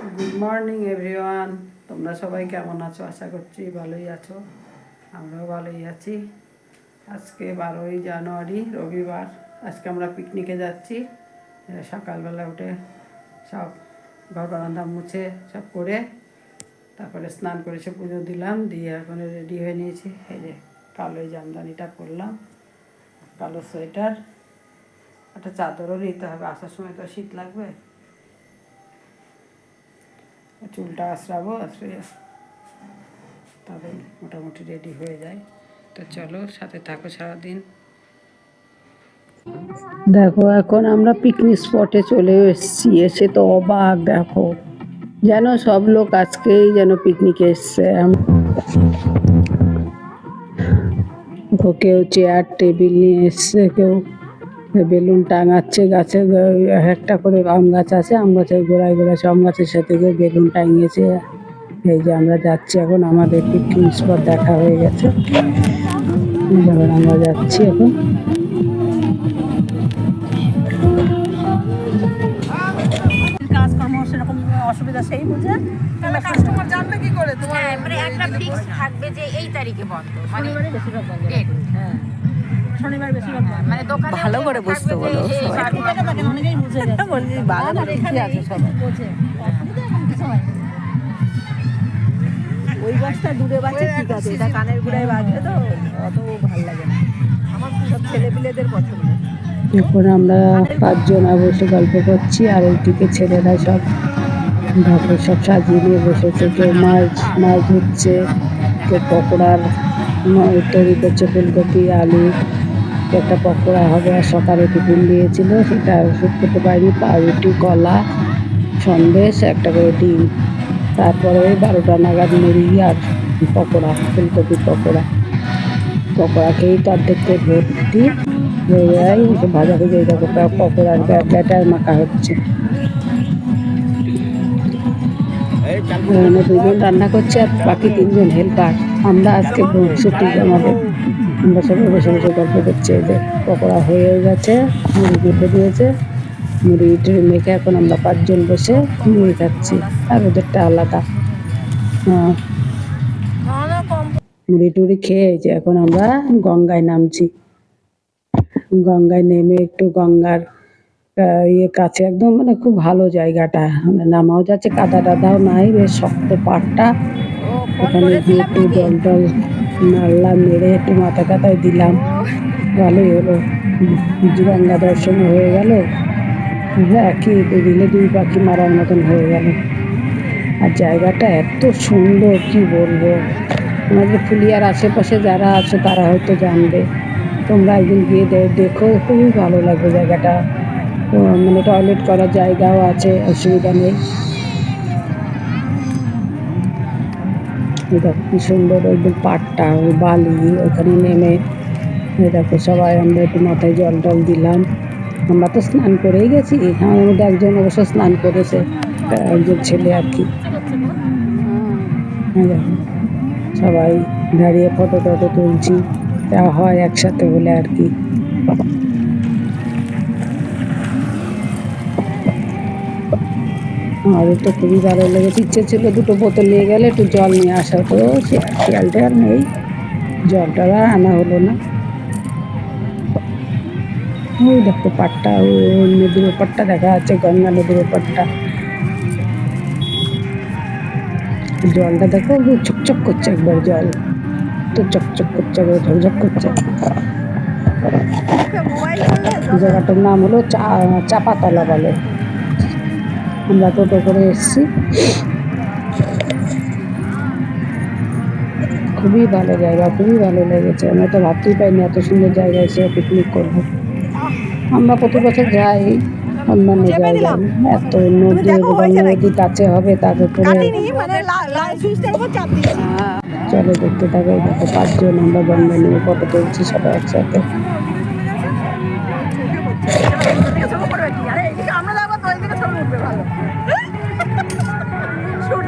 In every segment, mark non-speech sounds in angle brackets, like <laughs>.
Good morning everyone তোমরা সবাই কেমন আছো? আশা করছি ভালোই আছো। আমরাও ভালোই আছি। আজকে বারোই জানুয়ারি, রবিবার। আজকে আমরা পিকনিকে যাচ্ছি। সকালবেলা উঠে সব ঘর বারান্দা মুছে সব করে তারপরে স্নান করে সে পুজো দিলাম। দিয়ে এখন রেডি হয়ে নিয়েছি। এই যে কালো জামদানিটা করলাম কালো সোয়েটার। একটা চাদরও নিতে হবে। আসার সময় তো শীত লাগবে। চুলটা আশ্রাবো আশ্রয় তবে মোটামুটি রেডি হয়ে যায়। তো চলো, সাথে থাকো সারাদিন। দেখো, এখন আমরা পিকনিক স্পটে চলে এসেছি, এসে তো অবাক, দেখো। যেন সব লোক আজকেই যেন পিকনিকে এসছে। কেউ চেয়ার টেবিল নিয়ে এসছে, কেউ বেলুন টাঙাচ্ছে গাছে একটা করে আম গাছ আছে আম গাছের গোড়ায় গোড়ায় সব আম গাছের সাথে গিয়ে বেলুন টাঙিয়েছে। এই যে আমরা যাচ্ছি এখন আমাদের পিকনিক স্পট দেখা হয়ে গেছে। আমরা যাচ্ছি এখন। কাজকর্ম সেরকম অসুবিধা সেই বুঝে। কাস্টমার জানবে কি করে? তোমার হ্যাঁ মানে একটা ফিক্স থাকবে যে এই তারিখে বন্ধ মানে বেশিরভাগ বন্ধ হ্যাঁ। শনিবার বেশিরভাগ মানে দোকানে ভালো করে বুঝতে বলো অনেকেই বুঝে গেছে। <laughs> বলছি ঠিকই আছে হয়। ওই দূরে বাজছে ঠিক আছে এটা কানের গোড়ায় বাজবে তো অত ভালো লাগে না। আমার সব ছেলেপিলেদের পছন্দ। এখন আমরা পাঁচজনা বসে গল্প করছি আর ওইদিকে ছেলেরা সব ঢাকে সব সাজিয়ে নিয়ে বসেছে। কেউ মাছ মাছ ধুচ্ছে কেউ পকোড়ার তৈরি করছে ফুলকপি আলু। একটা পকোড়া হবে আর সকালে টিফিন দিয়েছিল সেটা শুট করতে পারিনি পাউরুটি কলা সন্দেশ একটা করে ডিম। তারপরে ওই বারোটা নাগাদ মুড়ি আর পকোড়া ফুলকপি পকোড়া। পকোড়া খেয়েই তো পেট ভর্তি হয়ে যায় ভাজা ভেজে দেখো পকোড়ার ব্যাটার মাখা হচ্ছে। দুজন রান্না করছে আর বাকি তিনজন হেল্পার। আমরা আজকে ছুটি আমাদের। আমরা সবাই বসে বসে গল্প করছি যে পকোড়া হয়ে গেছে মুড়ি কেটে দিয়েছে। মুড়ি টুড়ি মেখে এখন আমরা পাঁচজন বসে মুড়ি খাচ্ছি আর ওদেরটা আলাদা। হ্যাঁ। মুড়ি টুড়ি খেয়ে যে এখন আমরা গঙ্গায় নামছি। গঙ্গায় নেমে একটু গঙ্গার ইয়ে কাছে একদম মানে খুব ভালো জায়গাটা। মানে নামাও যাচ্ছে কাদা টাদাও নাই বেশ শক্ত পাড়টা। ওখানে গিয়ে একটু জল টল মারলাম, মেরে একটু মাথা টাথায় দিলাম। ভালোই হলো। গঙ্গা দর্শন হয়ে গেল। একই দিলে দুই পাখি মারার মতন হয়ে গেল। আর জায়গাটা এত সুন্দর, কি বলব? আমাদের ফুলিয়ার আশেপাশে যারা আছে, তারা হয়তো জানবে। তোমরা একদিন গিয়ে দেখো, খুবই ভালো লাগবে জায়গাটা। মানে টয়লেট করার জায়গাও আছে, অসুবিধা নেই। দেখো কি সুন্দর একদম পাটটা ওই বালি, ওখানে নেমে দেখো সবাই আমরা একটু মাথায় জল টল দিলাম। আমরা তো স্নান করেই গেছি আমার মধ্যে একজন অবশ্য স্নান করেছে একজন ছেলে আর কি। সবাই দাঁড়িয়ে ফটো টটো তুলছি, যা হয় একসাথে হলে আর কি। আমাদের তো খুবই ভালো লেগেছে। ইচ্ছে ছিল দুটো বোতল নিয়ে গেলে, একটু জল নিয়ে আসা তো সে খেয়াল টেয়াল নেই। জলটা আর আনা হলো না। ওই দেখো পাটটা ওই নদীর ওপারটা দেখা যাচ্ছে, গঙ্গা নদীর ওপারটা। জলটা দেখো চকচক করছে একবার জল। তো চকচক করছে, একবার ঝকঝক করছে। জায়গাটার নাম হলো চা, চাপাতলা বলে। আমরা টোটো করে এসেছি। খুবই ভালো জায়গা খুবই ভালো লেগেছে। আমরা তো ভাবতেই পাইনি এত সুন্দর জায়গায় এসে পিকনিক করব। আমরা প্রতি বছর যাই অন্যান্য জায়গায়। এত নদী নদী কাছে হবে তার উপরে মানে চলো দেখতে থাকো দেখো পাঁচজন আমরা গঙ্গা নিয়ে ফটো তুলছি সবাই একসাথে।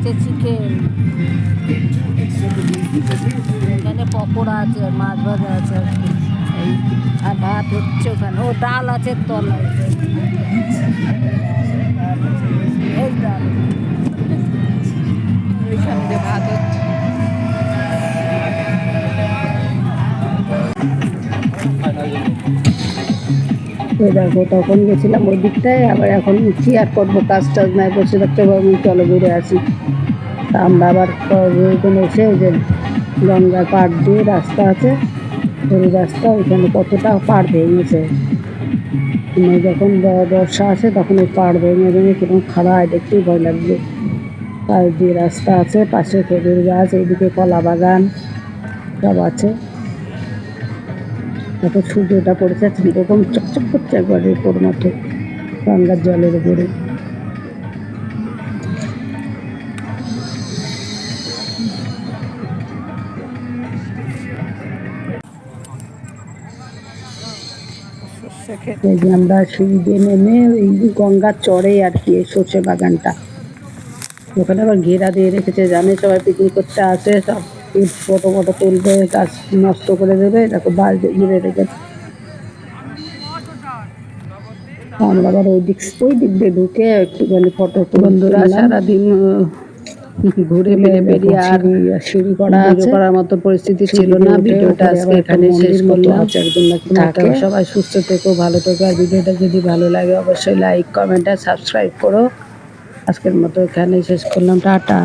আছে, চিকেন। এখানে পকোড়া আছে মাছ ভাজা আছে, আর ভাত হচ্ছে ওখানে। ও, ডাল আছে তলায়। ডাল। ভাত হচ্ছে। ওই দেখো তখন গেছিলাম ওই দিকটায় আবার এখন কি আর করব, কাজ টাজ নাই, বসে থাকতে পারব চলো ঘুরে আসি। তা আমরা আবার এসে ওই যে গঙ্গার পাড় দিয়ে রাস্তা আছে সরু রাস্তা ওইখানে কতটা পাড় ভেঙেছে। মানে যখন বর্ষা আসে তখন ওই পাড় ভেঙে ভেঙে কীরকম খাড়ায়, দেখতেই ভয় লাগবে পাশ দিয়ে রাস্তা আছে, পাশে খেজুর গাছ, এইদিকে কলা বাগান, সব আছে। এখন সূর্যটা পড়েছে এরকম চকচক করছে একবারে উপর মাঠে, গঙ্গার জলের উপরে। আমরা সিঁড়ি দিয়ে নেমে এই গঙ্গার চড়ে আর কি সর্ষে বাগানটা। ওখানে আবার ঘেরা দিয়ে রেখেছে, জানে সবাই পিকনিক করতে আসে, সব ফটো ফটো তুলবে গাছ নষ্ট করে দেবে দেখো বালতি ঘিরে রেখে আমরা আবার ওই দিক ওই দিক দিয়ে ঢুকে একটুখানি ফটো বন্ধুরা সারাদিন ঘুরে বেড়ে বেরিয়ে আর সিঁড়ি করা করার মতো পরিস্থিতি ছিল না। ভিডিওটা আজকে এখানে শেষ করলাম। একজন নাকি সবাই সুস্থ থেকো ভালো থেকো। আর ভিডিওটা যদি ভালো লাগে অবশ্যই লাইক কমেন্ট আর সাবস্ক্রাইব করো। আজকের মতো এখানে শেষ করলাম। টাটা।